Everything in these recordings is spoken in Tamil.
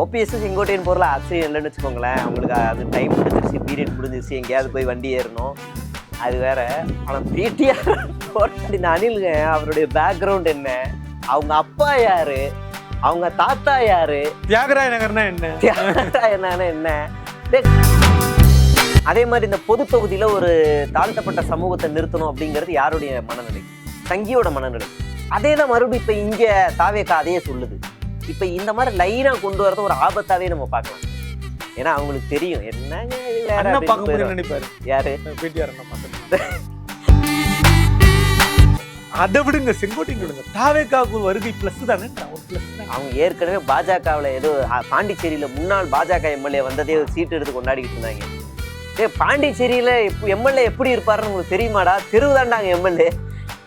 ஓபிஎஸ் செங்கோட்டையன் போகிறல ஆச்சரியம் இல்லைன்னு வச்சுக்கோங்களேன். அவங்களுக்கு அது டைம் முடிஞ்சிருச்சு பீரியட் முடிஞ்சிருச்சு எங்கேயாவது போய் வண்டி ஏறணும். அது வேற. ஆனால் பிடிஆர் இந்த அனிலுங்க அவருடைய பேக்ரவுண்ட் என்ன? அவங்க அப்பா யாரு? அவங்க தாத்தா யாரு? தியாகராய நகர்னா என்ன? தியாகராய என்னன்னா என்ன? அதே மாதிரி இந்த பொது தொகுதியில ஒரு தாழ்த்தப்பட்ட சமூகத்தை நிறுத்தணும் அப்படிங்கிறது யாருடைய மனநிலை? சங்கியோட மனநிலை. அதே தான் மறுபடியும் இப்ப இங்க தாவேக்கா அதையே சொல்லுது. இப்ப இந்த மாதிரி லைனா கொண்டு வரத ஒரு ஆபத்தாவே நம்ம பார்க்கலாம். ஏன்னா அவங்களுக்கு தெரியும். என்னங்க நினைப்பாரு. யாரு? பிடிஆர் அதை விடுங்க செங்கோட்டையும் விடுங்க. தாவேக்காவுக்கு ஒரு வருகை பிளஸ் தானே? ஒரு பிளஸ் தான்? அவங்க ஏற்கனவே பாஜகவில் ஏதோ பாண்டிச்சேரியில முன்னாள் பாஜக எம்எல்ஏ வந்ததே ஒரு சீட்டு எடுத்து கொண்டாடிக்கிட்டு இருந்தாங்க. ஏ பாண்டிச்சேரியில எம்எல்ஏ எப்படி இருப்பாருன்னு உங்களுக்கு தெரியுமாடா? தெருவுதாண்டாங்க எம்எல்ஏ.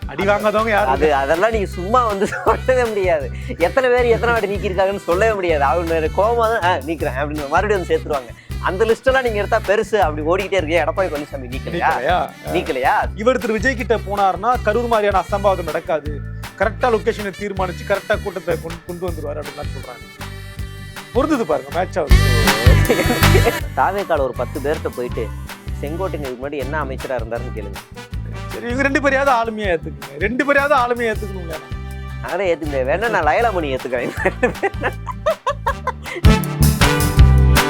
அடி வாங்காதவங்க யாரு? அது அதெல்லாம் நீங்க சும்மா வந்து சொல்லவே முடியாது. எத்தனை பேர் எத்தனை வாட்டி நீக்கியிருக்காங்கன்னு சொல்லவே முடியாது. அவங்க கோவமா தான் "ஆ, நீக்கிறேன் அப்படின்னு மறுபடியும் வந்து சேர்த்துருவாங்க. அந்த லிஸ்ட் எல்லாம் நீங்க எடுத்தா பெருசு அப்படி ஓடிக்கிட்டே இருக்கே. எடப்பாடி பழனிசாமி நீக்கலையா? நீக்கலையா? இவர் திரு விஜய் கிட்ட போனாருன்னா கரூர் மாதிரியான அசம்பாவிதம் நடக்காது. கரெக்டா லொகேஷனை தீர்மானிச்சு கரெக்டா கூட்டத்தை கொண்டு வந்துருவாரு அப்படின்னு சொல்றாங்க. பொருந்தது பாருங்க மேட்ச் ஆகுது தாவேக்கால ஒரு பத்து பேர்கிட்ட போயிட்டு செங்கோட்டைங்க இதுக்கு முன்னாடி என்ன அமைச்சரா இருந்தாருன்னு கேளுங்க. சரி இவங்க ரெண்டு பேரையாவது ஆளுமையா ஏத்துக்குங்க. ரெண்டு பேரையாவது ஆளுமையா ஏத்துக்கணுங்க. அதை ஏத்துக்க வேணா நான் லயலாமணி ஏத்துக்கிறேன்.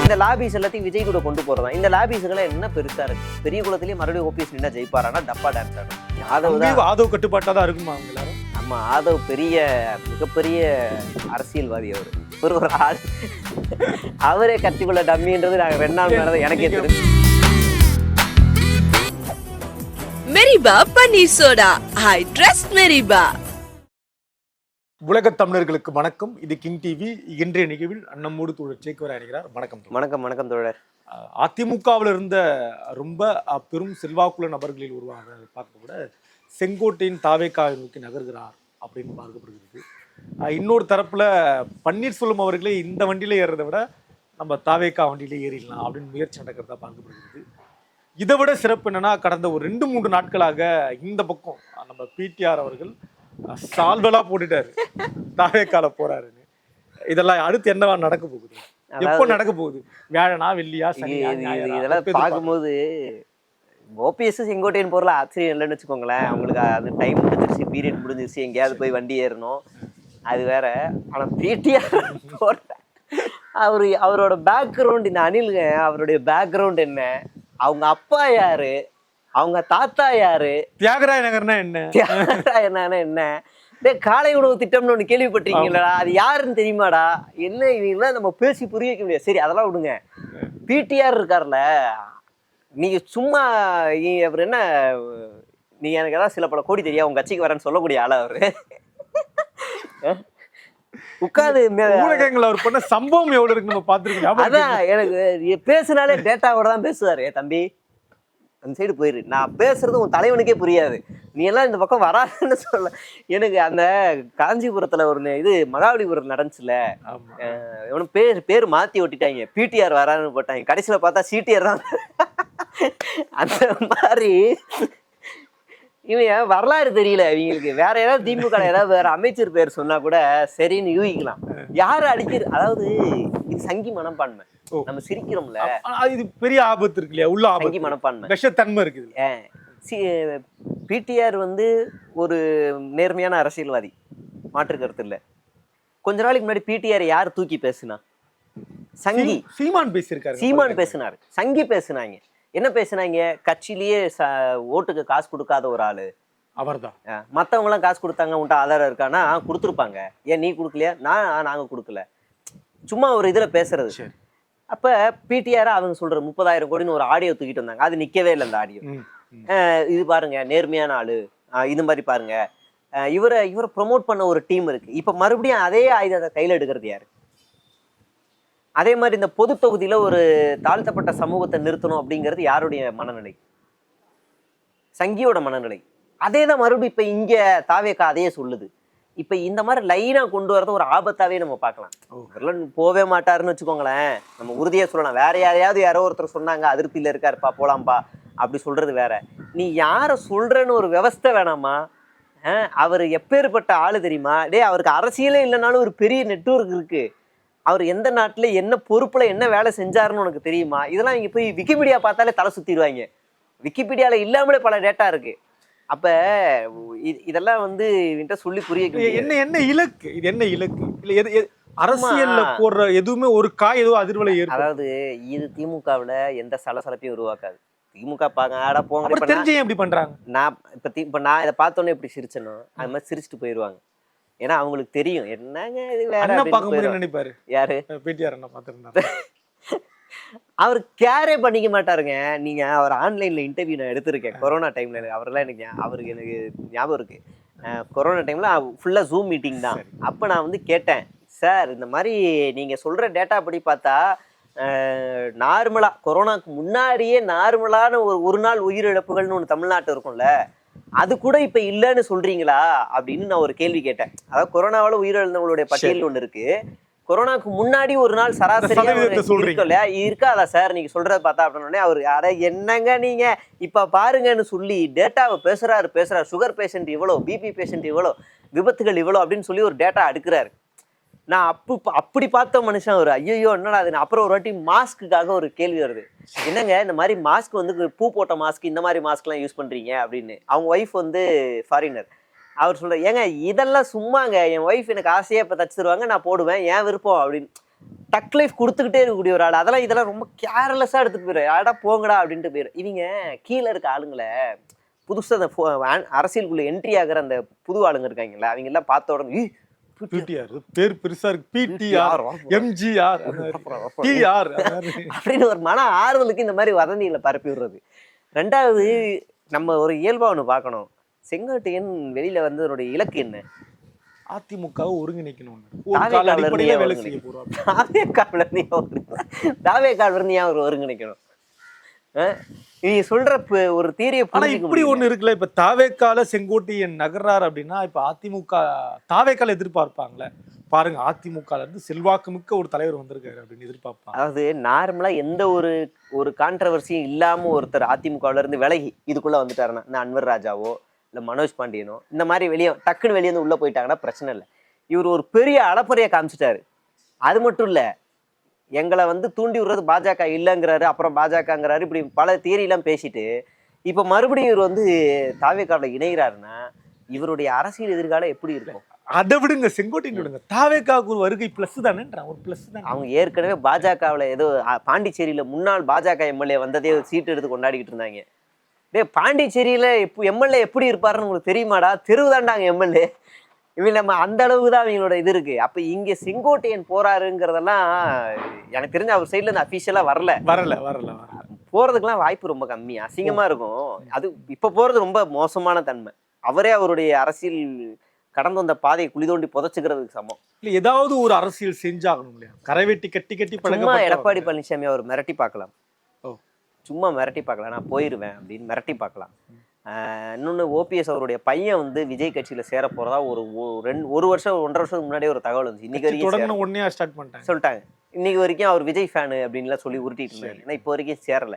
இந்த லாபிஸ் எல்லாத்தையும் விஜய் கூட கொண்டு போறதா? இந்த லாபிஸ்களை என்ன பெருசா இருக்கு? பெரிய குளத்திலேயே மறுபடியும் ஓபிஎஸ் நின்னா ஜெயிப்பாரானா டப்பா டான்ஸ் ஆடும் யாதவ் தான் ஆதவ கட்டுப்பாட்டா தான் இருக்குமா அவங்க எல்லாரும்? ஆமா ஆதவ் பெரிய மிகப்பெரிய அரசியல்வாதி அவர். ஒரு ஒரு ஆள். அவரே கட்சிக்குள்ள டம்மின்றது நாங்க ரெண்டு நாள் எனக்கே தெரியும். Meriba paneer soda. I trust Meriba. உலக தமிழர்களுக்கு வணக்கம். இது கிங் டிவி. இன்றைய நிகழ்வில் நம்மோடு தோழர் சேக்குவர் அணிகிறார். வணக்கம். வணக்கம் வணக்கம் தோழர். அதிமுகவில் இருந்த ரொம்ப பெரும் செல்வாக்குள்ள நபர்களில் ஒருவராக பார்க்க கூட செங்கோட்டையின் தாவேக்காவை நோக்கி நகர்கிறார் அப்படின்னு பார்க்கப்படுகிறது. இன்னொரு தரப்புல பன்னீர்செல்வம் அவர்களே இந்த வண்டியில ஏறுறதை விட நம்ம தாவேக்கா வண்டியில ஏறிடலாம் அப்படின்னு முயற்சி நடக்கிறதா பார்க்கப்படுகிறது. இதை விட சிறப்பு என்னன்னா கடந்த ஒரு ரெண்டு மூன்று நாட்களாக இந்த பக்கம் நம்ம பிடிஆர் அவர்கள் சால்வலா போட்டுட்டாரு. தாவேக்கால போறாருன்னு. இதெல்லாம் அடுத்து என்னவா நடக்க போகுது? எப்போ நடக்க போகுது? வியாழனா வெள்ளியா இதெல்லாம் பார்க்கும்போது ஓபிஎஸ் செங்கோட்டையன் போறல ஆச்சரியம் இல்லைன்னு வச்சுக்கோங்களேன். அவங்களுக்கு அது டைம் முடிஞ்சிருச்சு பீரியட் முடிஞ்சிருச்சு எங்கேயாவது போய் வண்டி ஏறணும். அது வேற. ஆனா பிடிஆர் போட்ட அவரு அவரோட பேக்ரவுண்ட் இந்த அனிலுங்க அவருடைய பேக்ரவுண்ட் என்ன? அவங்க அப்பா யாரு? அவங்க தாத்தா யாரு? தியாகராய நகர்னா என்ன? தியாகராய என்னன்னா என்ன? டேய் காலை உணவு திட்டம்னு ஒன்று கேள்விப்பட்டிருக்கீங்களா அது யாருன்னு தெரியுமாடா? என்ன இவங்களாம் நம்ம பேசி புரிய வைக்க முடியாது. சரி அதெல்லாம் விடுங்க. பிடிஆர் இருக்கார்ல நீங்க சும்மா அவர் என்ன நீ எனக்கு ஏதாவது சில பல கோடி தெரியா? உங்க கட்சிக்கு வரேன்னு சொல்லக்கூடிய ஆளா அவரு. உட்காந்து ஊடகங்கள் அவர் பண்ண சம்பவம் எவ்வளவு இருக்கு நம்ம பாத்துருக்கோம் அதான் எனக்கு பேசுனாலே டேட்டாவோட தான் பேசுவாரு. "ஏய் தம்பி அந்த சைடு போயிரு. நான் பேசுறது உன் தலைவனுக்கே புரியாது. நீ எல்லாம் இந்த பக்கம் வராதுன்னு சொல்ல. எனக்கு அந்த காஞ்சிபுரத்துல ஒரு இது மகாபலிபுரம் நடந்துச்சுல. ஆமா. இவனும் பேர் பேர் மாத்தி ஒட்டிட்டாங்க பிடிஆர் வரான்னு போட்டாங்க. கடைசியில பார்த்தா சிடிஆர் தான். அந்த மாதிரி இவன் வரலாறு தெரியல இவங்களுக்கு. வேற ஏதாவது திமுக ஏதாவது வேற அமைச்சர் பேர் சொன்னா கூட சரின்னு யூகிக்கலாம். யாரு அடிக்கிறது அதாவது இது சங்கி மனப்பான்மை. நம்ம சிரிக்கிறோம்ல. இது பெரிய ஆபத்து இருக்கு இல்லையா? உள்ள சங்கி மனப்பான்மை. விஷத்தன்மை இருக்குது பிடிஆர் வந்து ஒரு நேர்மையான அரசியல்வாதி. மாற்று கருத்து இல்ல. கொஞ்ச நாளைக்கு முன்னாடி பிடிஆர் யார் தூக்கி பேசுனா? சங்கி. சீமான் பேசியிருக்காரு. சீமான் பேசினாரு. சங்கி பேசுனாங்க. என்ன பேசுனாங்க? கட்சியிலேயே ஓட்டுக்கு காசு கொடுக்காத ஒரு ஆளு. அவர்தான். அஹ் மத்தவங்க எல்லாம் காசு கொடுத்தாங்க உன்ட்ட ஆதாரம் இருக்கானா கொடுத்துருப்பாங்க. ஏன் நீ கொடுக்கலையா? நான் ஆ, நாங்க கொடுக்கல. சும்மா ஒரு இதுல பேசுறது. அப்ப பிடிஆர் அவங்க சொல்ற முப்பதாயிரம் கோடின்னு ஒரு ஆடியோ தூக்கிட்டு வந்தாங்க. அது நிக்கவே இல்லை அந்த ஆடியோ. இது பாருங்க நேர்மையான ஆளு. இது மாதிரி பாருங்க. இவரை இவரை ப்ரோமோட் பண்ண ஒரு டீம் இருக்கு. இப்ப மறுபடியும் அதே ஆயுதத்தை கையில எடுக்கிறது யாரு? அதே மாதிரி இந்த பொது தொகுதியில ஒரு தாழ்த்தப்பட்ட சமூகத்தை நிறுத்தணும் அப்படிங்கிறது யாருடைய மனநிலை? சங்கியோட மனநிலை. அதே தான் மறுபடியும் இப்ப இங்க தாவேக்கா அதையே சொல்லுது. இப்ப இந்த மாதிரி லைனா கொண்டு வரத ஒரு ஆபத்தாவே நம்ம பார்க்கலாம். இவரெல்லாம் போவே மாட்டாருன்னு வச்சுக்கோங்களேன். நம்ம உறுதியா சொல்லலாம். வேற யாரையாவது யாரோ ஒருத்தர் சொன்னாங்க அதிருப்தியில இருக்காருப்பா போலாம்பா அப்படி சொல்றது வேற. நீ யார சொல்றன்னு ஒரு விவஸ்தை வேணாமா? அவர் எப்பேற்பட்ட ஆளு தெரியுமா? டேய் அவருக்கு அரசியலே இல்லைனாலும் ஒரு பெரிய நெட்வொர்க் இருக்கு. அவர் எந்த நாட்டுல என்ன பொறுப்புல என்ன வேலை செஞ்சாருன்னு உனக்கு தெரியுமா? இதெல்லாம் இங்க போய் விக்கிபீடியா பார்த்தாலே தலை சுத்திடுவாங்க. விக்கிபீடியால இல்லாமலே பல டேட்டா இருக்கு. அப்ப இதெல்லாம் வந்து இவன்கிட்ட சொல்லி புரிய. என்ன என்ன இலக்கு? இது என்ன இலக்கு? இல்ல எது அரசியல்ல போடுற எதுவுமே ஒரு காய் ஏதோ அதிர்வலை அதாவது இது திமுகவுல எந்த சலசலப்பையும் உருவாக்காது. திமுக பாங்க ஆடா போங்க தெரிஞ்சு ஏன் இப்படி பண்றாங்க? நான் இப்ப இப்ப நான் இதை பார்த்தோன்னே இப்படி சிரிச்சனோ அது மாதிரி சிரிச்சுட்டு போயிருவாங்க. ஏன்னா அவங்களுக்கு தெரியும். என்னங்க இது வேற போயிருவாங்க. நினைப்பாரு? யாரு? பேட்டியார் அண்ணா பார்த்துருந்தாரு. அவர் கேரே பண்ணிக்க மாட்டாருங்க. நீங்க அவர் ஆன்லைன்ல இன்டர்வியூ நான் எடுத்திருக்கேன். கொரோனா டைம்ல அவரெல்லாம் எனக்கு அவருக்கு எனக்கு ஞாபகம் இருக்கு. கொரோனா டைம்ல ஃபுல்லா ஜூம் மீட்டிங் தான். அப்ப நான் வந்து கேட்டேன் சார் இந்த மாதிரி நீங்க சொல்ற டேட்டா படி பார்த்தா நார்மலா கொரோனாக்கு முன்னாடியே நார்மலான ஒரு ஒரு நாள் உயிரிழப்புகள்னு ஒன்று தமிழ்நாட்டு இருக்கும்ல. அது கூட இப்ப இல்லைன்னு சொல்றீங்களா அப்படின்னு நான் ஒரு கேள்வி கேட்டேன். அதாவது கொரோனாவால உயிரிழந்தவங்களுடைய பட்டியல் ஒன்று இருக்கு. கொரோனாக்கு முன்னாடி ஒரு நாள் சராசரியா. இருக்குல்ல இருக்காதா சார்? நீங்க சொல்றத பார்த்தா அப்படின்னு அவர் அட என்னங்க நீங்க? இப்ப பாருங்கன்னு சொல்லி டேட்டாவை பேசுறாரு பேசுறாரு. சுகர் பேஷண்ட் இவ்வளோ பிபி பேஷண்ட் இவ்வளோ விபத்துகள் இவ்வளோ அப்படின்னு சொல்லி ஒரு டேட்டா எடுக்கிறாரு. நான் அப்பு அப்படி பார்த்த மனுஷன் ஒரு ஐயோ என்னடா அது அப்புறம் ஒரு வாட்டி மாஸ்க்குக்காக ஒரு கேள்வி வருது. என்னங்க இந்த மாதிரி மாஸ்க் வந்து பூ போட்ட மாஸ்க் இந்த மாதிரி மாஸ்க்லாம் யூஸ் பண்ணுறீங்க அப்படின்னு. அவங்க ஒய்ஃப் வந்து ஃபாரினர் அவர் சொல்கிற ஏங்க இதெல்லாம் சும்மாங்க. என் ஒய்ஃப் எனக்கு ஆசையாக இப்போ தச்சு தருவாங்க நான் போடுவேன். ஏன் விருப்பம்? அப்படின்னு. டக் லைஃப் கொடுத்துக்கிட்டே இருக்கக்கூடிய ஒரு ஆள். அதெல்லாம் இதெல்லாம் ரொம்ப கேர்லெஸ்ஸாக எடுத்துகிட்டு போயிடும் யாடா போங்கடா. அப்படின்ட்டு போயிடும் இவங்க கீழே இருக்க ஆளுங்களை புதுசாக அந்த அரசியலுக்குள்ளே என்ட்ரி ஆகுற அந்த புது ஆளுங்க இருக்காங்கல்ல அவங்க எல்லாம் பார்த்த உடனே பிடிஆர். பேர் பெருசா இருக்கு. பிடிஆர் எம்ஜிஆர் டிஆர் அப்படின்னு ஒரு மன ஆறுதலுக்கு இந்த மாதிரி வதந்திகளை பரப்பி விடுறது. ரெண்டாவது நம்ம ஒரு இயல்பா ஒன்று பார்க்கணும். செங்கோட்டையன் வெளியில வந்து அதனுடைய இலக்கு என்ன? அதிமுகவை ஒருங்கிணைக்கணும். ஒருங்கிணைக்கணும்? செய்ய போறோம் தாவேக்காவில இருந்து ஏன் ஒருங்கிணைக்கணும்? இவங்க சொல்ற ஒரு தீரிய ஆனா இப்படி ஒண்ணு இருக்குல்ல இப்ப தாவேக்கால செங்கோட்டையன் நகர்றாரு அப்படின்னா இப்ப அதிமுக தாவேக்கால எதிர்பார்ப்பாங்களே. பாருங்க அதிமுகல இருந்து செல்வாக்கு மிக்க ஒரு தலைவர் வந்திருக்காரு அப்படின்னு எதிர்பார்ப்பாங்க. அதாவது நார்மலா எந்த ஒரு ஒரு கான்ட்ரவர்சியும் இல்லாம ஒருத்தர் அதிமுகவுல இருந்து விலகி இதுக்குள்ள வந்துட்டாருன்னா இந்த அன்வர் ராஜாவோ இல்ல மனோஜ் பாண்டியனோ இந்த மாதிரி வெளியே டக்குன்னு வெளியே வந்து உள்ள போயிட்டாங்கன்னா பிரச்சனை இல்லை. இவர் ஒரு பெரிய அளப்பறையை காமிச்சிட்டாரு. அது மட்டும் இல்ல எங்களை வந்து தூண்டி விடுறது பாஜக இல்லைங்கிறாரு அப்புறம் பாஜகங்கிறாரு இப்படி பல தியரிலாம் பேசிட்டு இப்ப மறுபடியும் இவர் வந்து தாவேக்காவில் இணைகிறாருன்னா இவருடைய அரசியல் எதிர்காலம் எப்படி இருக்கும்? அதை விடுங்க செங்கோட்டையன் விடுங்க. தாவேக்காவுக்கு ஒரு வருகை பிளஸ் தானேன்றான் ஒரு பிளஸ் தானே. அவங்க ஏற்கனவே பாஜகவில் ஏதோ பாண்டிச்சேரியில முன்னாள் பாஜக எம்எல்ஏ வந்ததே ஒரு சீட்டு எடுத்து கொண்டாடிக்கிட்டு இருந்தாங்க. டேய் பாண்டிச்சேரியில இப்போ எம்எல்ஏ எப்படி இருப்பாருன்னு உங்களுக்கு தெரியுமாடா? தெருவுதாண்டாங்க எம்எல்ஏ. இவங்க நம்ம அந்த அளவுக்கு தான் அவங்களோட இது இருக்கு. அப்ப இங்க செங்கோட்டையன் போறாருங்கிறதெல்லாம் எனக்கு தெரிஞ்ச அவர் சைட்ல இருந்து அஃபீஷியலா வரல. வரல வரல போறதுக்கெல்லாம் வாய்ப்பு ரொம்ப கம்மி. அசிங்கமா இருக்கும். அது இப்ப போறது ரொம்ப மோசமான தன்மை. அவரே அவருடைய அரசியல் கடந்து வந்த பாதையை குழி தோண்டி புதைச்சுக்கிறதுக்கு சமம். இல்ல ஏதாவது ஒரு அரசியல் செஞ்சாகணும் இல்லையா? கரைவெட்டி கட்டி கட்டி சும்மா. எடப்பாடி பழனிசாமி அவர் மிரட்டி பார்க்கலாம். சும்மா மிரட்டி பார்க்கலாம். நான் போயிருவேன் அப்படின்னு மிரட்டி பார்க்கலாம். ஆஹ் இன்னொன்னு ஓபிஎஸ் அவருடைய பையன் வந்து விஜய் கட்சியில சேர போறதா ஒரு ரெண்டு ஒரு வருஷம் ஒன்றரை வருஷத்துக்கு முன்னாடியே ஒரு தகவல் வந்துச்சு. இன்னைக்கு வரைக்கும் உடனே ஸ்டார்ட் பண்ணிட்டாங்க? சொல்லிட்டாங்க. இன்னைக்கு வரைக்கும் அவர் விஜய் ஃபேனு அப்படின்லாம் சொல்லி உருட்டிட்டு இருந்தாங்க ஏன்னா இப்போ வரைக்கும் சேரல.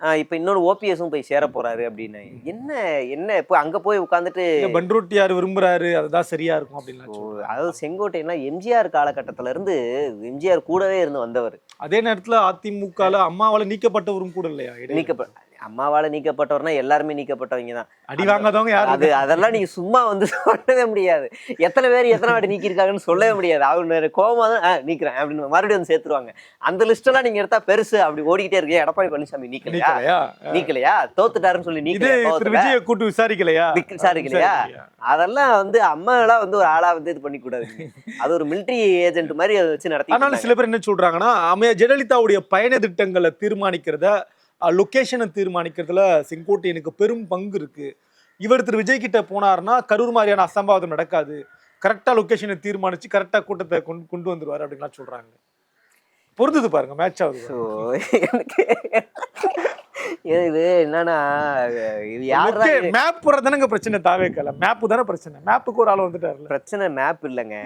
இப்போ இன்னொரு ஓபிஎஸும் போய் சேர போறாரு அப்படின்னு. என்ன என்ன இப்போ அங்க போய் உட்காந்துட்டு பண்ருட்டியார் விரும்புறாரு அதுதான் சரியா இருக்கும் சொல்றாங்க. அதாவது செங்கோட்டையனா எம்ஜிஆர் காலகட்டத்துல இருந்து எம்ஜிஆர் கூடவே இருந்து வந்தவர். அதே நேரத்துல அதிமுகல அம்மாவால நீக்கப்பட்டவரும் கூட இல்லையா இடையில? அம்மாவால நீக்கப்பட்டவர்னா எல்லாருமே நீக்கப்பட்டவங்க தான். அடி வாங்காதவங்க யாரு அது அதெல்லாம் நீங்க சும்மா வந்து சொல்லவே முடியாது. எத்தனை பேர் எத்தனை வாட்டி நீக்கிருக்காங்கன்னு சொல்லவே முடியாது. அவங்க கோவமா தான் "ஆ, நீக்கிறேன் அப்படின்னு மறுபடியும் வந்து சேர்த்துருவாங்க. அந்த லிஸ்ட் எல்லாம் நீங்க எடுத்தா பெருசு அப்படி ஓடிக்கிட்டே இருக்கு. எடப்பாடி பழனிசாமி நீக்கலையா? நீக்கலையா? தோத்துட்டாருன்னு சொல்லி நீக்கலையா? கூட்டு விசாரிக்கலையா? விசாரிக்கலையா? அதெல்லாம் வந்து அம்மா எல்லாம் வந்து ஒரு ஆளா வந்து இது பண்ணி கூடாது அது ஒரு மிலிட்டரி ஏஜென்ட் மாதிரி அதை வச்சு நடத்தி ஆனாலும் சில பேர் என்ன சொல்றாங்கன்னா அம்மையா ஜெயலலிதாவுடைய பயண திட்டங்களை தீர்மானிக்கிறத லொகேஷனை தீர்மானிக்கிறதுல செங்கோட்டையனுக்கு பெரும் பங்கு இருக்கு. இவர் திரு விஜய் கிட்ட போனாருன்னா கரூர் மாதிரியான அசம்பாவிதம் நடக்காது. கரெக்டா லொகேஷனை தீர்மானிச்சு கரெக்டா கூட்டத்தை கொண்டு கொண்டு வந்துருவாரு அப்படின்லாம் சொல்றாங்க. பொருந்தது பாருங்க மேட்ச் ஆகுது. ஸோ எனக்கு இது என்னன்னா மேப் போறது தானங்க பிரச்சனை தாவேக்கல. மேப் தானே பிரச்சனை. மேப்புக்கு ஒரு ஆள் வந்துட்டாருல பிரச்சனை மேப் இல்லைங்க.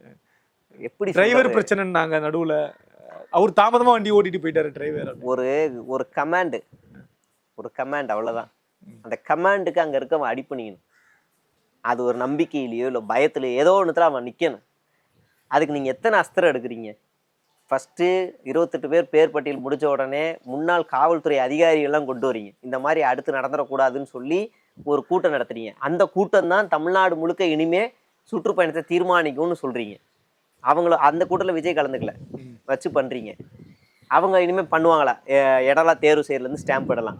எப்படி டிரைவர்? பிரச்சனைன்னாங்க நடுவுல. அவர் தாமதமா வண்டி ஓட்டிட்டு போயிட்டாரு டிரைவர் ஒரு ஒரு கமாண்டு ஒரு கமாண்ட் அவ்வளவுதான். அந்த கமாண்டுக்கு அங்க இருக்கவன் அடிப்பணிக்கணும் அது ஒரு நம்பிக்கையிலையோ இல்லை பயத்துலையோ ஏதோ ஒன்றுத்தில் அவன் நிற்கணும் அதுக்கு நீங்கள் எத்தனை அஸ்திரம் எடுக்கிறீங்க? ஃபஸ்ட்டு இருபத்தெட்டு பேர் பேர் பட்டியல் முடித்த உடனே முன்னாள் காவல்துறை அதிகாரிகள்லாம் கொண்டு வரீங்க. இந்த மாதிரி அடுத்து நடந்துடக்கூடாதுன்னு சொல்லி ஒரு கூட்டம் நடத்துறீங்க. அந்த கூட்டம் தான் தமிழ்நாடு முழுக்க இனிமே சுற்றுப்பயணத்தை தீர்மானிக்கும்னு சொல்கிறீங்க அவங்கள அந்த கூட்டத்தில் விஜய் கலந்துக்கல. வச்சு பண்றீங்க. அவங்க இனிமேல் பண்ணுவாங்களா? இடம்லாம் தேர்வு செய்யறதுலேருந்து ஸ்டாம்ப் இடலாம்.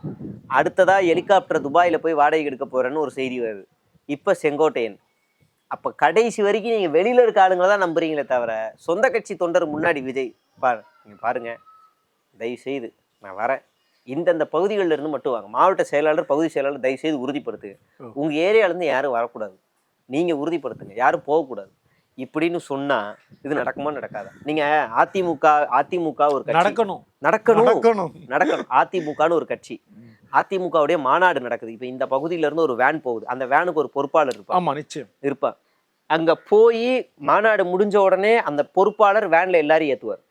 அடுத்ததா ஹெலிகாப்டர் துபாயில் போய் வாடகைக்கு எடுக்க போறேன்னு ஒரு செய்தி வருது. இப்போ செங்கோட்டையன். அப்போ கடைசி வரைக்கும் நீங்கள் வெளியில் இருக்க ஆளுங்களை தான் நம்புறீங்களே தவிர சொந்த கட்சி தொண்டர் முன்னாடி விஜய் பா நீங்கள் பாருங்க. தயவு செய்து நான் வரேன். இந்தந்த பகுதிகளில் இருந்து மட்டும் வாங்க. மாவட்ட செயலாளர் பகுதி செயலாளர் தயவு செய்து உறுதிப்படுத்துங்க. உங்கள் ஏரியாலேருந்து யாரும் வரக்கூடாது. நீங்கள் உறுதிப்படுத்துங்க. யாரும் போகக்கூடாது. இப்படின்னு சொன்னா இது நடக்குமா நடக்காதா? நீங்க அதிமுக அதிமுக ஒரு கட்சி. நடக்கணும். நடக்கணும். நடக்கணும். நடக்கணும். அதிமுகன்னு ஒரு கட்சி. அதிமுகவுடைய மாநாடு நடக்குது. இப்போ இந்த பகுதியில இருந்து ஒரு வேன் போகுது. அந்த வேனுக்கு ஒரு பொறுப்பாளர் இருப்பார். ஆமா நிச்சயம். இருப்பார். அங்க போய் மாநாடு முடிஞ்ச உடனே அந்த பொறுப்பாளர் வேன்ல எல்லாரையும் ஏத்துவார்.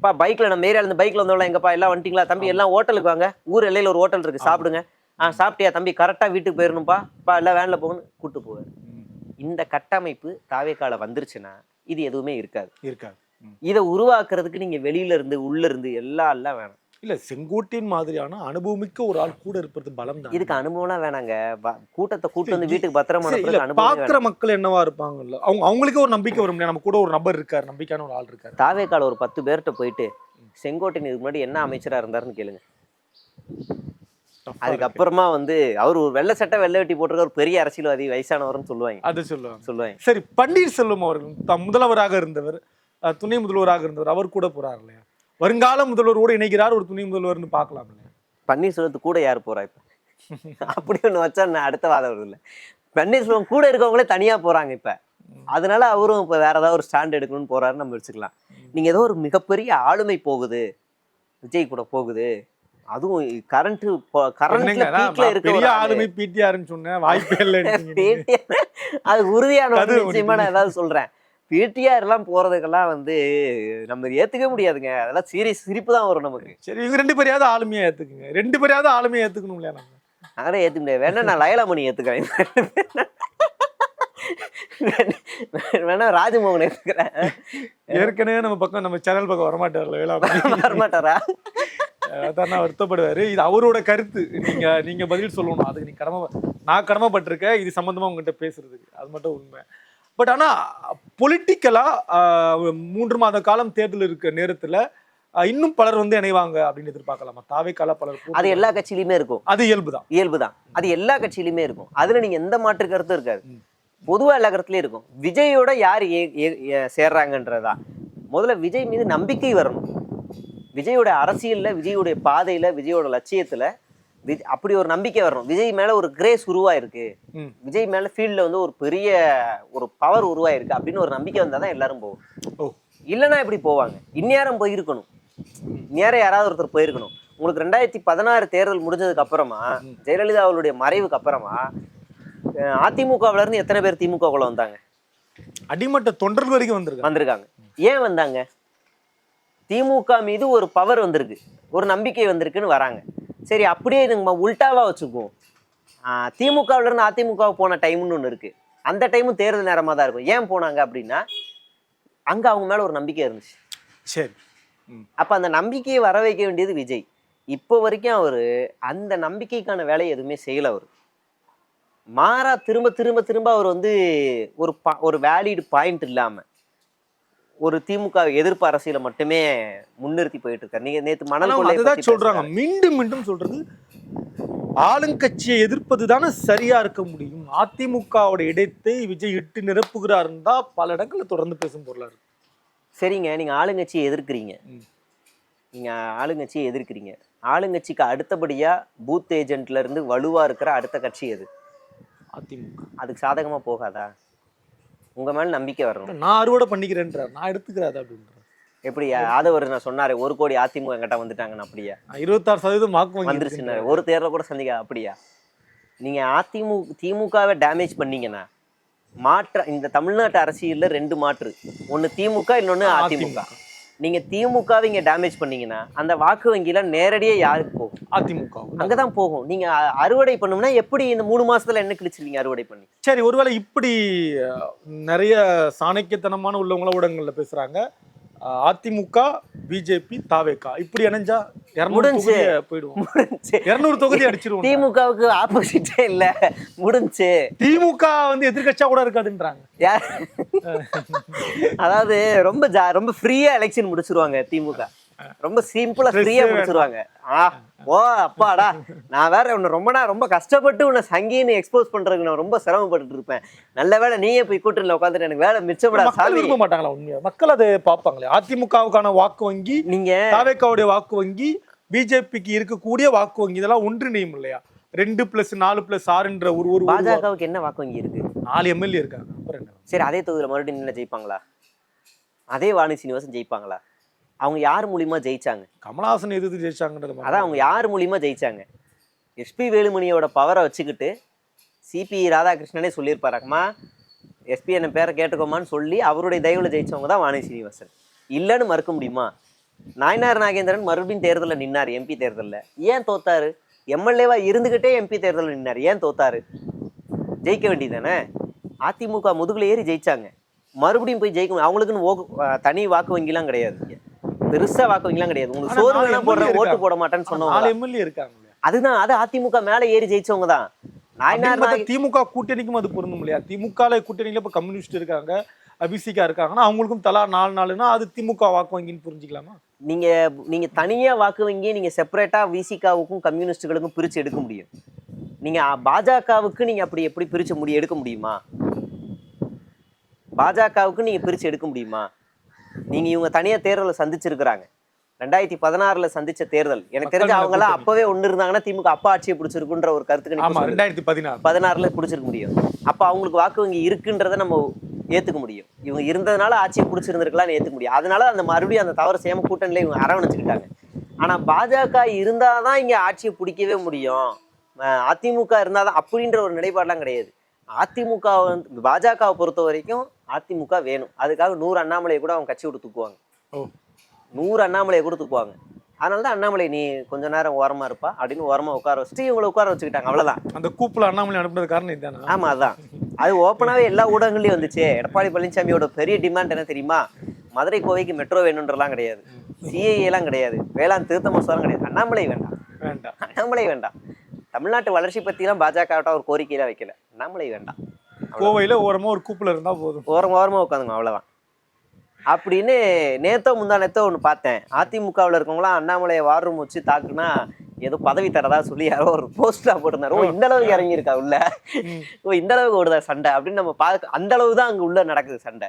பா பைக்ல நம்ம ஏரியால இருந்து பைக்ல வந்தவங்க எங்கப்பா எல்லாம் வந்துட்டீங்களா? தம்பி எல்லாம் ஹோட்டலுக்கு வாங்க. ஊர் எல்லையில ஒரு ஹோட்டல் இருக்கு. சாப்பிடுங்க. ஆ சாப்பிட்டியா தம்பி? கரெக்டா வீட்டுக்கு போயிடணும்ப்பா பா எல்லாம் வேன்ல போகணும் கூட்டு போவார். இந்த கட்டமைப்பு தாவேக்கால வந்துருச்சுன்னா இது எதுவுமே இருக்காது. இருக்காது. இதை உருவாக்குறதுக்கு நீங்க வெளியில இருந்து உள்ள இருந்து எல்லாம் எல்லாம் வேணும். இல்ல செங்கோட்டையின் மாதிரியான அனுபவமிக்க ஒரு ஆள் கூட இருப்பது பலம் தான் இதுக்கு அனுபவம்லாம் வேணாங்க. கூட்டத்தை கூட்டு வந்து வீட்டுக்கு பத்திரமா பாக்குற மக்கள் என்னவா இருப்பாங்கல்ல? அவங்க அவங்களுக்கே ஒரு நம்பிக்கை வரும்? நம்ம கூட ஒரு நபர் இருக்காரு நம்பிக்கையான ஒரு ஆள் இருக்காரு. தாவேக்கால ஒரு பத்து பேர்கிட்ட போயிட்டு செங்கோட்டையன் இதுக்கு முன்னாடி என்ன அமைச்சரா இருந்தாருன்னு கேளுங்க. அதுக்கப்புறமா வந்து அவர் ஒரு வெள்ளை சட்டை வெள்ளை வெட்டி போட்டிருக்க ஒரு பெரிய அரசியல்வாதி வயசானவர்னு சொல்லுவாங்க. அது சொல்லுவாங்க. சொல்லுவாங்க. சரி பன்னீர்செல்வம் அவர்கள் முதல்வராக இருந்தவர் துணை முதல்வராக இருந்தவர் அவர் கூட போறார் இல்லையா? வருங்கால முதல்வரோடு இணைகிறார் ஒரு துணை முதல்வர்னு பார்க்கலாம் இல்லையா? பன்னீர்செல்வத்து கூட யார் போறா இப்ப? அப்படி ஒண்ணு வச்சா நான் அடுத்த வாதம் வருது இல்ல. பன்னீர்செல்வம் கூட இருக்கவங்களே தனியா போறாங்க இப்ப. அதனால அவரும் இப்ப வேற ஏதாவது ஒரு ஸ்டாண்ட் எடுக்கணும்னு போறாருன்னு நம்ம வச்சுக்கலாம் நீங்க ஏதோ ஒரு மிகப்பெரிய ஆளுமை போகுது. விஜய் கூட போகுது. அதுவும் கரண்ட் கரண்ட்ல பீக்ல இருக்க பெரிய. ஆளுமை பிடிஆர்னு சொன்னேன் வாய்ப்பே இல்லைன்னு PTR அது உறுதியான நிச்சயமா நான் ஏதாவது சொல்றேன். பிடிஆர் எல்லாம் போறதுக்கெல்லாம் வந்து நம்ம ஏத்துக்க முடியாதுங்க. அதெல்லாம் சீரியஸ் சிரிப்பு தான் வரும் நமக்கு. சரி இவங்க ரெண்டு பேரையாவது ஆளுமையா ஏத்துக்குங்க. ரெண்டு பேரையாவது ஆளுமையா ஏத்துக்கணும் இல்லையா நம்ம. நானே ஏத்துக்க முடியாது. வேணா நான் லயலாமணி ஏத்துக்கிறேன். வேணா ராஜமோகன் ஏத்துக்கிறேன் ஏற்கனவே நம்ம பக்கம் நம்ம சேனல் பக்கம் வரமாட்டார்ல வேளாண் வரமாட்டாரா? அதான் நான் வருத்தப்படுவாரு. இது அவரோட கருத்து. நீங்க நீங்க பதில் சொல்லணும். அதுக்கு நீ கடமை நான் கடமைப்பட்டிருக்கேன். இது சம்பந்தமா உங்ககிட்ட பேசுறதுக்கு அது மட்டும் உண்மை. பட் ஆனா பொலிட்டிக்கலா மூன்று மாத காலம் தேர்தல் இருக்க நேரத்துல இன்னும் பலர் வந்து இணைவாங்க அப்படின்னு எதிர்பார்க்கலாமா? தாவே கால பலர் அது எல்லா கட்சியிலுமே இருக்கும். அது இயல்புதான். இயல்புதான். அது எல்லா கட்சியிலுமே இருக்கும். அதுல நீங்க எந்த மாற்று கருத்தும் இருக்காது. பொதுவா எல்லா கருத்துலயும் இருக்கும். விஜயோட யார் ஏ- ஏ- ஏ- சேர்றாங்கன்றதா? முதல்ல விஜய் மீது நம்பிக்கை வரணும். விஜயோட அரசியல்ல விஜயோடைய பாதையில விஜயோட லட்சியத்துல விஜய் அப்படி ஒரு நம்பிக்கை வரணும். விஜய் மேல ஒரு கிரேஸ் உருவாயிருக்கு. விஜய் மேல ஃபீல்ட்ல வந்து ஒரு பெரிய ஒரு பவர் உருவாயிருக்கு அப்படின்னு ஒரு நம்பிக்கை வந்தாதான் தான் எல்லாரும் போகும் இல்லைன்னா எப்படி போவாங்க? இந்நேரம் போயிருக்கணும். இந்நேரம் யாராவது ஒருத்தர் போயிருக்கணும். உங்களுக்கு ரெண்டாயிரத்தி பதினாறு தேர்தல் முடிஞ்சதுக்கு அப்புறமா ஜெயலலிதா அவர்களுடைய மறைவுக்கு அப்புறமா அதிமுகவுல இருந்து எத்தனை பேர் திமுகவுக்குள்ள வந்தாங்க? அடிமட்ட தொண்டர்கள் வரைக்கும் வந்திருக்காங்க. வந்திருக்காங்க. ஏன் வந்தாங்க? திமுக மீது ஒரு பவர் வந்திருக்கு. ஒரு நம்பிக்கை வந்திருக்குன்னு வராங்க. சரி அப்படியே நம்ம உல்டாவா வச்சுக்குவோம். ஆஹ் திமுகவுல இருந்து அதிமுக போன டைம்னு ஒன்று இருக்கு. அந்த டைமும் தேர்தல் நேரமா தான் இருக்கும். ஏன் போனாங்க அப்படின்னா அங்க அவங்க மேல ஒரு நம்பிக்கை இருந்துச்சு. சரி. அப்ப அந்த நம்பிக்கையை வர வைக்க வேண்டியது விஜய். இப்போ வரைக்கும் அவரு அந்த நம்பிக்கைக்கான வேலையை எதுவுமே செய்யல அவர். மாறா திரும்ப திரும்ப திரும்ப அவர் வந்து ஒரு பா ஒரு வேலிடு பாயிண்ட் இல்லாம ஒரு திமுக எதிர்ப்பு அரசியலை மட்டுமே முன்னிறுத்தி போயிட்டு இருக்காரு. நீங்க நேத்து ஆனா மணல் சொல்றாங்க. மீண்டும் மீண்டும் சொல்றது ஆளுங்கட்சியை எதிர்ப்பது தானே சரியா இருக்க முடியும். அதிமுகவோட இடத்தை விஜய் இட்டு நிரப்புகிறாருன்னு தான் பல இடங்கள்ல தொடர்ந்து பேசும் பொருளா இருக்கு சரிங்க நீங்க ஆளுங்கட்சியை எதிர்க்கிறீங்க. நீங்க ஆளுங்கட்சியை எதிர்க்கிறீங்க. ஆளுங்கட்சிக்கு அடுத்தபடியா பூத் ஏஜென்ட்ல இருந்து வலுவா இருக்கிற அடுத்த கட்சி எது? அதிமுக. அதுக்கு சாதகமா போகாதா? உங்க மேல நம்பிக்கை வரணும். நான் அறுவடை பண்ணிக்கிறேன்றார். நான் எடுத்துக்கிறாது அப்படின்றார். எப்படி ஆதவர் நான் சொன்னாரு ஒரு கோடி அதிமுக என்கிட்ட வந்துட்டாங்கன்னு அப்படியா? இருபத்தாறு சதவீதம் வாக்கு வங்கி வந்துருச்சுன்னாரு. ஒரு தேர்தல் கூட சந்திக்க அப்படியா? நீங்க அதிமுக திமுகவை டேமேஜ் பண்ணீங்கன்னா மாற்ற இந்த தமிழ்நாட்டு அரசியல்ல ரெண்டு மாற்று. ஒன்னு திமுக இன்னொன்னு அதிமுக. அதிமுக. நீங்க திமுகவை இங்க டேமேஜ் பண்ணீங்கன்னா அந்த வாக்கு வங்கியில நேரடியா யாருக்கு போகும்? அதிமுக. அங்கதான் போகும். நீங்க அ- அறுவடை பண்ணோம்னா எப்படி இந்த மூணு மாசத்துல என்ன கிழிச்சிருவீங்க அறுவடை பண்ணி? சரி ஒருவேளை இப்படி நிறைய சாணக்கியத்தனமான உள்ளவங்கள ஊடகங்கள்ல பேசுறாங்க. அஹ், அதிமுக பிஜேபி தாவேகா இப்படி இணைஞ்சா. தொகுதியை போயிடுவோம். முடிஞ்சு. இருநூறு தொகுதி அடிச்சிருவோம். திமுகவுக்கு ஆப்போசிட்டே இல்ல. முடிஞ்சு. திமுக வந்து எதிர்க்கட்சியா கூட இருக்காதுன்றாங்க. யார்? அதாவது ரொம்ப ரொம்ப ஃப்ரீயா எலெக்ஷன் முடிச்சிருவாங்க திமுக. ரொம்ப சிம்பிளா ஃப்ரீயா முடிச்சிருவாங்க. ஆ ஓ அப்பாடா. நான் வேற உன்னை ரொம்ப நான் ரொம்ப கஷ்டப்பட்டு உன்னை சங்கின்னு எக்ஸ்போஸ் பண்றதுக்கு நான் ரொம்ப சிரமப்பட்டுட்டு இருப்பேன். நல்ல வேளை நீயே போய் கூட்டணியில உட்காந்துட்டு எனக்கு வேலை மிச்சப்படா மக்கள் விரும்ப மாட்டாங்களா உண்மையா? மக்கள் அதை பார்ப்பாங்களே. அதிமுகவுக்கான வாக்கு வங்கி நீங்க தாவேக்காவுடைய வாக்கு வங்கி பிஜேபிக்கு இருக்கக்கூடிய வாக்கு வங்கி இதெல்லாம் ஒன்றிணையும் இல்லையா? ரெண்டு பிளஸ் நாலு பிளஸ் ஆறுன்ற ஒரு ஒரு பாஜகவுக்கு என்ன வாக்கு வங்கி இருக்கு? நாலு எம்எல்ஏ இருக்காங்க. என்ன? சரி அதே தொகுதியில மறுபடியும் நின்று ஜெயிப்பாங்களா? அதே வாணி சீனிவாசன் ஜெயிப்பாங்களா? அவங்க யார் மூலியமா ஜெயிச்சாங்க? கமலஹாசன் எதிர்த்து ஜெயிச்சாங்கன்றது. அதான் அவங்க யார் மூலியமா ஜெயிச்சாங்க? எஸ்பி வேலுமணியோட பவரை வச்சுக்கிட்டு சிபி ராதாகிருஷ்ணனே சொல்லியிருப்பாராக்கம்மா எஸ்பி என்ன பேரை கேட்டுக்கோமான்னு சொல்லி அவருடைய தயவுல ஜெயிச்சவங்க தான் வாணி சீனிவாசன். இல்லைன்னு மறுக்க முடியுமா? நாயனார் நாகேந்திரன் மறுபடியும் தேர்தலில் நின்னார் எம்பி தேர்தலில். ஏன் தோத்தாரு? எம்எல்ஏவா இருந்துகிட்டே எம்பி தேர்தலில் நின்னார். ஏன் தோத்தாரு? ஜெயிக்க வேண்டியதானே அதிமுக முதுகுல ஏறி ஜெயிச்சாங்க. மறுபடியும் போய் ஜெயிக்க முடியும். அவங்களுக்குன்னு ஓ- தனி வாக்கு வங்கிலாம் கிடையாது பெருசா வாக்கு வங்கிலாம் கிடையாது. உங்களுக்கு சோறு போடுறேன் ஓட்டு. போட மாட்டேன்னு சொன்னவங்க. எம்எல்ஏ இருக்காங்க? அதுதான் அது அதிமுக மேல ஏறி ஜெயிச்சவங்க தான். திமுக கூட்டணிக்கும் அது பொருந்தும் இல்லையா? திமுக கூட்டணியில இப்ப கம்யூனிஸ்ட் இருக்காங்க அபிசிகா இருக்காங்கன்னா அவங்களுக்கும் தலா நாலு நாலுன்னா அது திமுக வாக்கு வங்கின்னு புரிஞ்சுக்கலாமா? நீங்க நீங்க தனியா வாக்கு வங்கி நீங்க செப்பரேட்டா விசிகாவுக்கும் கம்யூனிஸ்டுகளுக்கும் பிரிச்சு எடுக்க முடியும். நீங்க பாஜகவுக்கு நீங்க அப்படி எப்படி பிரிச்சு முடிய எடுக்க முடியுமா? பாஜகவுக்கு நீங்க பிரிச்சு எடுக்க முடியுமா? நீங்க இவங்க தனியா தேர்தலை சந்திச்சிருக்கிறாங்க. ரெண்டாயிரத்தி பதினாறுல சந்திச்ச தேர்தல். எனக்கு தெரிஞ்சு அவங்க எல்லாம். அப்பவே ஒண்ணு இருந்தாங்கன்னா திமுக அப்பா ஆட்சியை பிடிச்சிருக்குன்ற ஒரு கருத்துக்கு. ரெண்டாயிரத்தி பதினாறு. பதினாறுல பிடிச்சிருக்க முடியும். அப்ப அவங்களுக்கு வாக்கு வங்கி இருக்குன்றத நம்ம ஏத்துக்க முடியும். இவங்க இருந்ததுனால ஆட்சியை பிடிச்சிருந்திருக்கலாம்னு ஏத்துக்க முடியும். அதனால அந்த மறுபடியும் அந்த தவறு செய்யாம கூட்டணியில இவங்க அரவணைச்சுக்கிட்டாங்க. ஆனா பாஜக இருந்தாதான் இங்க ஆட்சியை பிடிக்கவே முடியும். அதிமுக இருந்தாதான் அப்படின்ற ஒரு நிலைப்பாடுலாம் கிடையாது. அதிமுக வந்து பாஜகவை பொறுத்த வரைக்கும் அதிமுக வேணும். அதுக்காக நூறு அண்ணாமலையை கூட அவங்க கட்சி விட்டு தூக்குவாங்க. நூறு அண்ணாமலையை கூட தூக்குவாங்க. அதனால தான் அண்ணாமலை நீ கொஞ்ச நேரம் ஓரமா இருப்பா அப்படின்னு ஓரமா உட்கார வச்சுட்டு இவங்களை உட்கார வச்சுக்கிட்டாங்க. அவ்வளவுதான். அந்த கூப்பில் அண்ணாமலை அனுப்புனது காரணம் இதுதானா? ஆமா அதான். அது ஓப்பனாவே எல்லா ஊடகங்களையும் வந்துச்சு. எடப்பாடி பழனிசாமியோட பெரிய டிமாண்ட் என்ன தெரியுமா? மதுரை கோவைக்கு மெட்ரோ வேணுன்றலாம் கிடையாது. சிஏஏ எல்லாம் கிடையாது. வேளாண் திருத்த மசோதா கிடையாது. அண்ணாமலை வேண்டாம். வேண்டாம். அண்ணாமலை வேண்டாம். தமிழ்நாட்டு வளர்ச்சி பத்திலாம் பாஜக ஒரு கோரிக்கையில வைக்கல. அண்ணாமலை வேண்டாம். கோவையில ஓரமா ஒரு கூப்பில் இருந்தா போதும். ஓரம் ஓரமா உட்காந்துங்க அவ்வளவுதான். அப்படின்னு நேத்தோ முந்தா நேத்தோ ஒன்று பார்த்தேன். அதிமுகவில் இருக்கவங்களாம் அண்ணாமலையை வார் ரூம் வச்சு தாக்குனா ஏதோ பதவி தரதா சொல்லி யாரோ ஒரு போஸ்டா போட்டிருந்தாரு. ஓ இந்த அளவுக்கு இறங்கியிருக்கா உள்ள? ஓ இந்த அளவுக்கு ஓடுதா சண்டை? அப்படின்னு நம்ம பார்க்க அந்த அளவு தான் அங்க உள்ள நடக்குது சண்டை.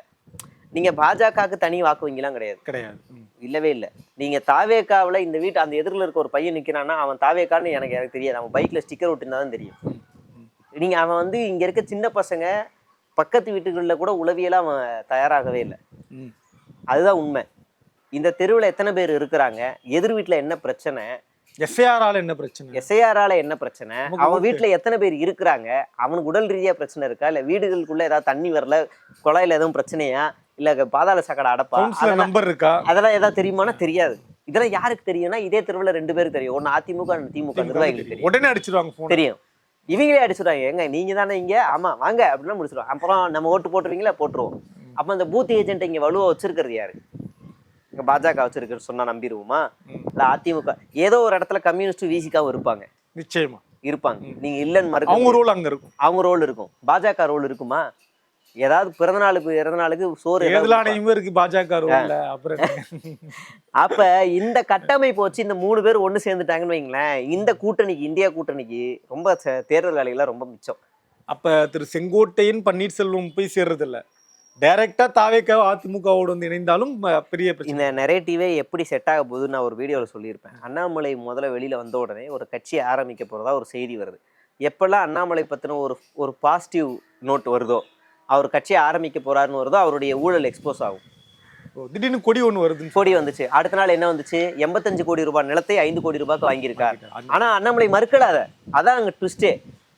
நீங்க பாஜகவுக்கு தனி வாக்கு வங்கிலாம் கிடையாது. கிடையாது. இல்லவே இல்லை. நீங்க தாவேக்காவுல இந்த வீட்டு அந்த எதிரில் இருக்க ஒரு பையன் நிக்கிறான்னா அவன் தாவேக்கான்னு எனக்கு எனக்கு தெரியாது. அவன் பைக்ல ஸ்டிக்கர் ஒட்டிருந்தா தான் தெரியும். நீங்க அவன் வந்து இங்க இருக்க சின்ன பசங்க பக்கத்து வீட்டுகளில் கூட உளவியலா அவன் தயாராகவே இல்லை. அதுதான் உண்மை. இந்த தெருவில் எத்தனை பேர் இருக்கிறாங்க? எதிர் வீட்டில் என்ன பிரச்சனை? ஆல என்ன பிரச்சனை? எஸ்ஐஆரால என்ன பிரச்சனை? அவன் ஓட்டு. வீட்ல எத்தனை பேர் இருக்கிறாங்க? அவனுக்கு உடல் ரீதியா பிரச்சனை இருக்கா? இல்ல வீடுகளுக்குள்ள ஏதாவது தண்ணி வரல? குழாயில எதுவும் பிரச்சனையா? இல்ல பாதாள சாக்கடை அடப்பா? நம்பர் இருக்கா? அதெல்லாம் ஏதாவது தெரியுமானா தெரியாது. இதெல்லாம் யாருக்கு தெரியும்னா இதே தெருவில் ரெண்டு பேருக்கு தெரியும். ஒன்னு அதிமுக திமுக நிர்வாகிகளுக்கு உடனே அடிச்சிருவாங்க தெரியும். இவங்களே அடிச்சுடுவாங்க எங்க நீங்க தானே இங்க? ஆமா வாங்க அப்படின்னா முடிச்சிருவாங்க அப்புறம் நம்ம ஓட்டு போட்டுருவீங்களா? போட்டுருவோம். அப்ப அந்த பூத் ஏஜென்ட் இங்க வலுவா வச்சிருக்கிறது யாரு? இங்க பாஜக வச்சிருக்கிறது சொன்னா நம்பிடுவோமா. இல்ல அதிமுக. ஏதோ ஒரு இடத்துல கம்யூனிஸ்ட் விசிகாவும் இருப்பாங்க. நிச்சயமா. இருப்பாங்க. நீங்க இல்லைன்னு மறுக்க அவங்க ரோல் அங்க இருக்கும். அவங்க ரோல் இருக்கும். பாஜக ரோல் இருக்குமா? ஏதாவது பிறந்த நாளுக்கு இறந்த நாளுக்கு சோறு. ஆணையமே இருக்கு பாஜக அப்புறம்? அப்ப இந்த கட்டமைப்பு வச்சு இந்த மூணு பேர் ஒண்ணு சேர்ந்துட்டாங்கன்னு வைங்களேன் இந்த கூட்டணிக்கு இந்தியா கூட்டணிக்கு ரொம்ப தேர்தல் வேலைகள்லாம் ரொம்ப மிச்சம். அப்ப திரு செங்கோட்டையன் பன்னீர்செல்வம் போய் சேர்றது இல்ல டைரக்டா தாவேக்க அதிமுகவோடு வந்து இணைந்தாலும் பெரிய இந்த நெரேட்டிவே எப்படி செட் ஆக போகுதுன்னு நான் ஒரு வீடியோவில் சொல்லியிருப்பேன். அண்ணாமலை முதல்ல வெளியில் வந்த உடனே ஒரு கட்சி ஆரம்பிக்க போகிறதா ஒரு செய்தி வருது. எப்பெல்லாம் அண்ணாமலை பற்றின ஒரு ஒரு பாசிட்டிவ் நோட் வருதோ அவர் கட்சியை ஆரம்பிக்க போறாருன்னு வருதோ அவருடைய ஊழல் எக்ஸ்போஸ் ஆகும். திடீர்னு கொடி ஒண்ணு வருதுன்னு கோடி வந்துச்சு. அடுத்த நாள் என்ன வந்துச்சு? எண்பத்தஞ்சு கோடி ரூபாய் நிலத்தை ஐந்து கோடி ரூபாய்க்கு வாங்கியிருக்கார். சொல்லிட்டாரு. ஆனா அண்ணாமலை மறுக்கலாத. அதான் அங்க ட்விஸ்டே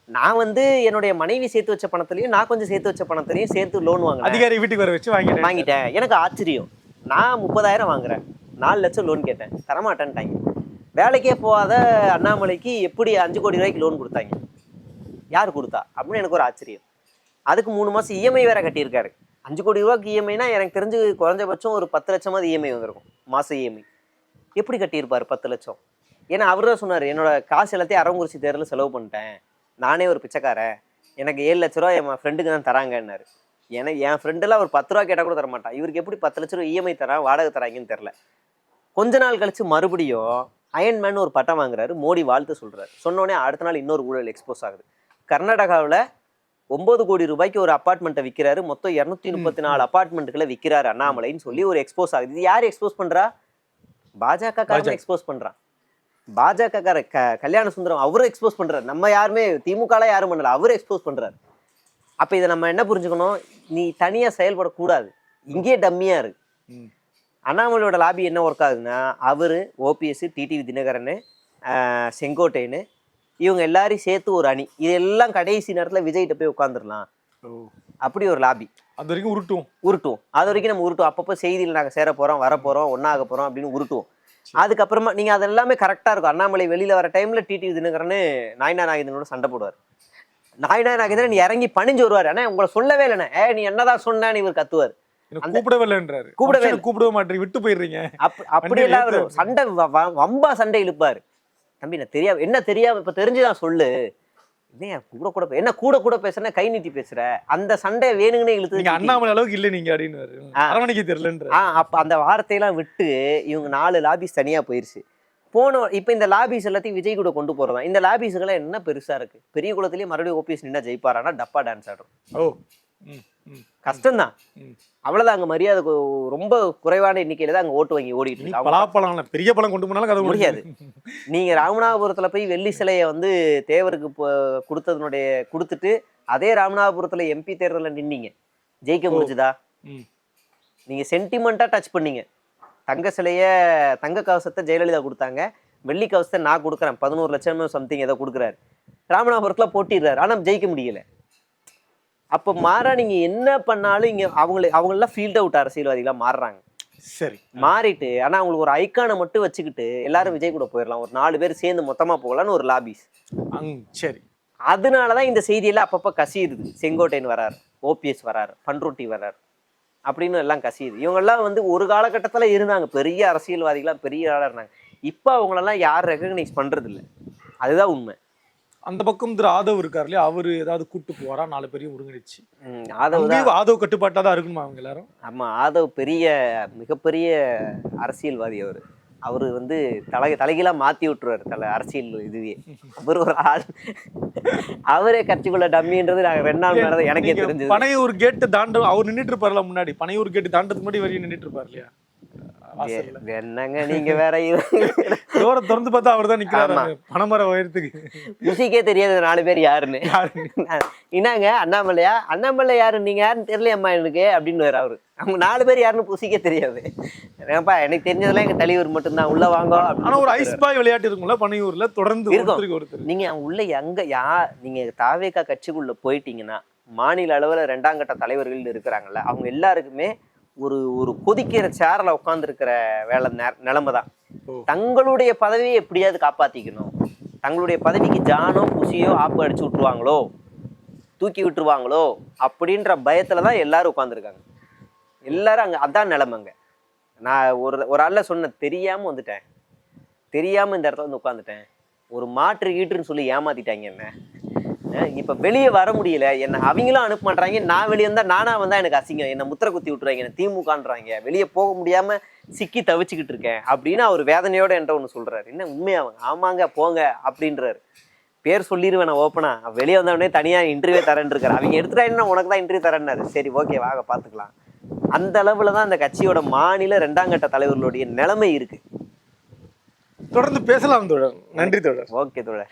நான் வந்து என்னுடைய மனைவி சேர்த்து வச்ச பணத்துலயும் நான் கொஞ்சம் சேர்த்து வச்ச பணத்துலயும் சேர்த்து லோன் வாங்கினேன். அதிகாரி வீட்டுக்கு வர வச்சு வாங்கிட்டேன். வாங்கிட்டேன். எனக்கு ஆச்சரியம். நான் முப்பதாயிரம் வாங்குறேன். நாலு லட்சம் லோன் கேட்டேன். தரமாட்டேன்ட்டாங்க. வேலைக்கே போகாத அண்ணாமலைக்கு எப்படி அஞ்சு கோடி ரூபாய்க்கு லோன் கொடுத்தாங்க? யார் கொடுத்தா? அப்படின்னு எனக்கு ஒரு ஆச்சரியம். அதுக்கு மூணு மாதம் இஎம்ஐ வேற கட்டியிருக்காரு. அஞ்சு கோடி ரூபாய்க்கு இஎம்ஐனா எனக்கு தெரிஞ்சு குறைஞ்சபட்சம் ஒரு பத்து லட்சமாவது இஎம்ஐ வந்திருக்கும். மாச இஎம்ஐ எப்படி கட்டியிருப்பார் பத்து லட்சம்? ஏன்னா அவர் தான் சொன்னார் என்னோட காசு எல்லாத்தையும் அரவங்குறிச்சி தேர்தலில் செலவு பண்ணிட்டேன். நானே ஒரு பிச்சைக்காரன். எனக்கு ஏழு லட்ச ரூபா என் ஃப்ரெண்டுக்கு தான் தராங்கன்னாரு. ஏன்னா என் ஃப்ரெண்டெல்லாம் ஒரு பத்து ரூபா கேட்டால் கூட தரமாட்டான் இவருக்கு எப்படி பத்து லட்ச ரூபா இஎம்ஐ தரான் வாடகை தராங்கன்னு தெரில கொஞ்ச நாள் கழிச்சு மறுபடியும் அயன்மேன் ஒரு பட்டம் வாங்குறாரு. மோடி வாழ்த்து சொல்கிறார் சொன்னோடனே அடுத்த நாள் இன்னொரு ஊழல் எக்ஸ்போஸ் ஆகுது. கர்நாடகாவில் ஒன்பது கோடி ரூபாய்க்கு ஒரு அப்பார்ட்மெண்ட்டை விற்கிறாரு மொத்தம் இரநூத்தி முப்பத்தி நாலு அப்பார்ட்மெண்ட்டுகளை விற்கிறாரு அண்ணாமலைன்னு சொல்லி ஒரு எக்ஸ்போஸ் ஆகுது. இது யார் எக்ஸ்போஸ் பண்றா? பாஜக காரன் எக்ஸ்போஸ் பண்றான் பாஜக கார க கல்யாண சுந்தரம் அவரும் எக்ஸ்போஸ் பண்றாரு. நம்ம யாருமே திமுகலாம் யாரும் பண்ணல. அவரும் எக்ஸ்போஸ் பண்றாரு. அப்ப இதை நம்ம என்ன புரிஞ்சுக்கணும்? நீ தனியா செயல்படக்கூடாது. இங்கேயே டம்மியா இருக்கு. அண்ணாமலையோட லாபி என்ன ஒர்க் ஆகுதுன்னா அவர் ஓபிஎஸ் டிடிவி தினகரன் ஆஹ், செங்கோட்டையன் இவங்க எல்லாரையும் சேர்த்து ஒரு அணி. இதெல்லாம் கடைசி நேரத்தில் விஜய்கிட்ட போய் உட்காந்துடலாம் அப்படி ஒரு லாபி அது வரைக்கும் உருட்டும் உருட்டுவோம். அது வரைக்கும் நம்ம உருட்டுவோம். அப்பப்போ செய்தியில் நாங்கள் சேர போகிறோம் வர போகிறோம் ஒன்றாக போகிறோம் அப்படின்னு உருட்டுவோம். அதுக்கப்புறமா நீங்கள் அது எல்லாமே கரெக்டாக இருக்கும். அண்ணாமலை வெளியில் வர டைமில் டிடிவி தினகரன் நாயனா நாகேந்திரனோட சண்டை போடுவார். நாயனா நாகேந்திரன் இறங்கி பணிஞ்சு வருவார். அண்ணா உங்களை சொல்லவே இல்லைண்ணே. ஏ நீ என்னதான் சொன்னான்னு இவர் கத்துவார். கூப்பிடவே இல்லைன்றாரு கூப்பிடவே கூப்பிடவே மாட்டேன். விட்டு போயிடுறீங்க. அப் அப்படியெல்லாம் அவர் சண்டை வம்பா சண்டை இழுப்பாரு. தம்பி நான் தெரியாம என்ன தெரியாம இப்ப தெரிஞ்சுதான் சொல்லு. என்ன கூட கூட என்ன கூட கூட பேசுறேன்னா கை நீட்டி பேசுற. அந்த சண்டை வேணுங்கன்னே இழுத்து நீங்க அண்ணாமலை அளவுக்கு இல்ல நீங்க அப்படின்னு ஆ. அரவணைக்க தெரியலன்ற. ஆ அப்ப அந்த வார்த்தையெல்லாம் விட்டு இவங்க நாலு லாபிஸ் தனியா போயிருச்சு. போன இப்ப இந்த லாபிஸ் எல்லாத்தையும் விஜய் கூட கொண்டு போறதா? இந்த லாபிஸ்களை என்ன பெருசா இருக்கு? பெரிய குளத்திலேயே மறுபடியும் ஓபிஎஸ் நின்னா ஜெயிப்பாரானா டப்பா டான்ஸ் ஆடும். ஓ. கஷ்டம்தான். அவ்வளவுதான் அங்க மரியாதை ரொம்ப குறைவான எண்ணிக்கையில தான் அங்க ஓட்டு வாங்கி ஓடிட்டு நீ இருக்கு அவங்க பலாப்பழம் பெரிய பழம் கொண்டு போனாலும் கதை முடியாது. நீங்க ராமநாதபுரத்துல போய் வெள்ளி சிலையை வந்து தேவருக்கு கொடுத்ததனுடைய கொடுத்துட்டு அதே ராமநாதபுரத்துல எம்பி தேர்தல்ல நின்னீங்க. ஜெயிக்க முடிஞ்சுதா. நீங்க சென்டிமெண்டா டச் பண்ணீங்க. தங்க சிலைய தங்க கவசத்தை ஜெயலலிதா கொடுத்தாங்க. வெள்ளி கவசத்தை நான் கொடுக்குறேன். பதினோரு லட்சம் சம்திங் ஏதோ கொடுக்குறாரு. ராமநாதபுரத்துல போட்டிடுறாரு. ஆனா ஜெயிக்க முடியல. அப்போ மாறா நீங்க என்ன பண்ணாலும் இங்க அவங்கள அவங்களெல்லாம் ஃபீல்ட் அவுட் அரசியல்வாதிகளா மாறுறாங்க. சரி. மாறிட்டு ஆனா அவங்களுக்கு ஒரு ஐக்கானை மட்டும் வச்சுக்கிட்டு எல்லாரும் விஜய் கூட போயிடலாம் ஒரு நாலு பேர் சேர்ந்து மொத்தமா போகலான்னு ஒரு லாபிஸ் சரி. அதனாலதான் இந்த செய்தியெல்லாம் அப்பப்ப கசியுது. செங்கோட்டையன் வராரு ஓபிஎஸ் வராரு பன்ருட்டி வராரு அப்படின்னு எல்லாம் கசியுது. இவங்கெல்லாம் வந்து ஒரு காலகட்டத்துல இருந்தாங்க. பெரிய அரசியல்வாதிகளா பெரிய ஆளா இருந்தாங்க. இப்போ அவங்களெல்லாம் யாரும் ரெகக்னைஸ் பண்றது இல்ல அதுதான் உண்மை. அந்த பக்கம் திரு ஆதவ் இருக்காரு இல்லையா? அவரு ஏதாவது கூட்டு போறா? நாலு பேரையும் ஒருங்கிணைச்சு. ஆதவ் தான். ஆதவ் கட்டுப்பாட்டா தான் இருக்கணுமா அவங்க எல்லாரும்? ஆமா ஆதவ் பெரிய மிகப்பெரிய அரசியல்வாதி அவர். அவரு வந்து தலை தலைகீழா மாத்தி விட்டுருவாரு தலை அரசியல் இதுவே. அவர் ஒரு ஆள். அவரே கட்சிக்குள்ள டம்மின்றது நாங்க ரெண்டு நாள் மேலதான் எனக்கே தெரிஞ்சது. பனையூர் கேட்டு தாண்ட அவர் நின்னுட்டு இருப்பார்ல முன்னாடி. பனையூர் கேட்டு தாண்டதுக்கு முன்னாடி வரையும் நின்னுட்டு இருப்பார் இல்லையா. என்னங்க நீங்க வேற டோரை திறந்து பார்த்தா அவர் தான் நிக்கிறாரு பனைமரம் உயரத்துக்கு. முசிக்கே தெரியாது நாலு பேர் யாருன்னு. யாரு? என்னங்க அண்ணாமலையா? அண்ணாமலை யாரு நீங்க யாருன்னு தெரியலையம்மா எனக்கு அப்படின்னு அவரு. அவங்க நாலு பேர் யாருன்னு புசிக்கே தெரியாது. ஏப்பா எனக்கு தெரிஞ்சதெல்லாம் எங்க தலைவர் மட்டும்தான் உள்ள வாங்க ஆனா ஒரு ஐஸ் பாய் விளையாட்டு இருக்கும்ல பனையூர்ல தொடர்ந்து இருக்கும். ஒருத்தருக்கு ஒருத்தர். நீங்க உள்ள எங்க யா நீங்க தாவேக்கா கட்சிக்குள்ள போயிட்டீங்கன்னா மாநில அளவுல ரெண்டாம் கட்ட தலைவர்கள் இருக்கிறாங்கல்ல அவங்க எல்லாருக்குமே ஒரு ஒரு கொதிக்கிற சேர்ல உட்காந்துருக்கிற வேலை நெ- நிலைமை தான். தங்களுடைய பதவியை எப்படியாவது காப்பாத்திக்கணும். தங்களுடைய பதவிக்கு ஜானோ குசியோ ஆப்பு அடிச்சு விட்டுருவாங்களோ? தூக்கி விட்டுருவாங்களோ? அப்படின்ற பயத்துல தான் எல்லாரும் உட்காந்துருக்காங்க எல்லாரும் அங்க அதான் நிலைமைங்க நான் ஒரு ஒரு ஆள்ல சொன்ன தெரியாம வந்துட்டேன். தெரியாம இந்த இடத்துல வந்து உட்காந்துட்டேன் ஒரு மாற்று ஈட்டுன்னு சொல்லி ஏமாத்திட்டாங்க என்ன? இப்ப வெளியே வர முடியல. என்ன அவங்களும் அனுப்ப மாட்டாங்க நான் வெளியே வந்தா நானா வந்தா எனக்கு அசிங்கம். என்ன முத்திர குத்தி விட்டுறாங்க. என்ன திமுகன்றாங்க. வெளியே போக முடியாம சிக்கி தவிச்சுக்கிட்டு இருக்கேன் அப்படின்னு அவர் வேதனையோட என்கிட்ட ஒன்று சொல்றாரு. என்ன உண்மையாவங்க ஆமாங்க போங்க அப்படின்றாரு. பேர் சொல்லிடுவேன் நான் ஓப்பனா வெளியே வந்தவொடனே தனியா இன்டர்வியூ தரேன் இருக்காரு. அவங்க எடுத்துட்டாங்கன்னா உனக்கு தான் இன்டர்வியூ தரேன்னாரு. சரி ஓகே வாங்க பாத்துக்கலாம். அந்த அளவுல தான் அந்த கட்சியோட மாநில ரெண்டாம் கட்ட தலைவர்களுடைய நிலைமை இருக்கு. தொடர்ந்து பேசலாம் தோழர். நன்றி தோழர். ஓகே தோழர்.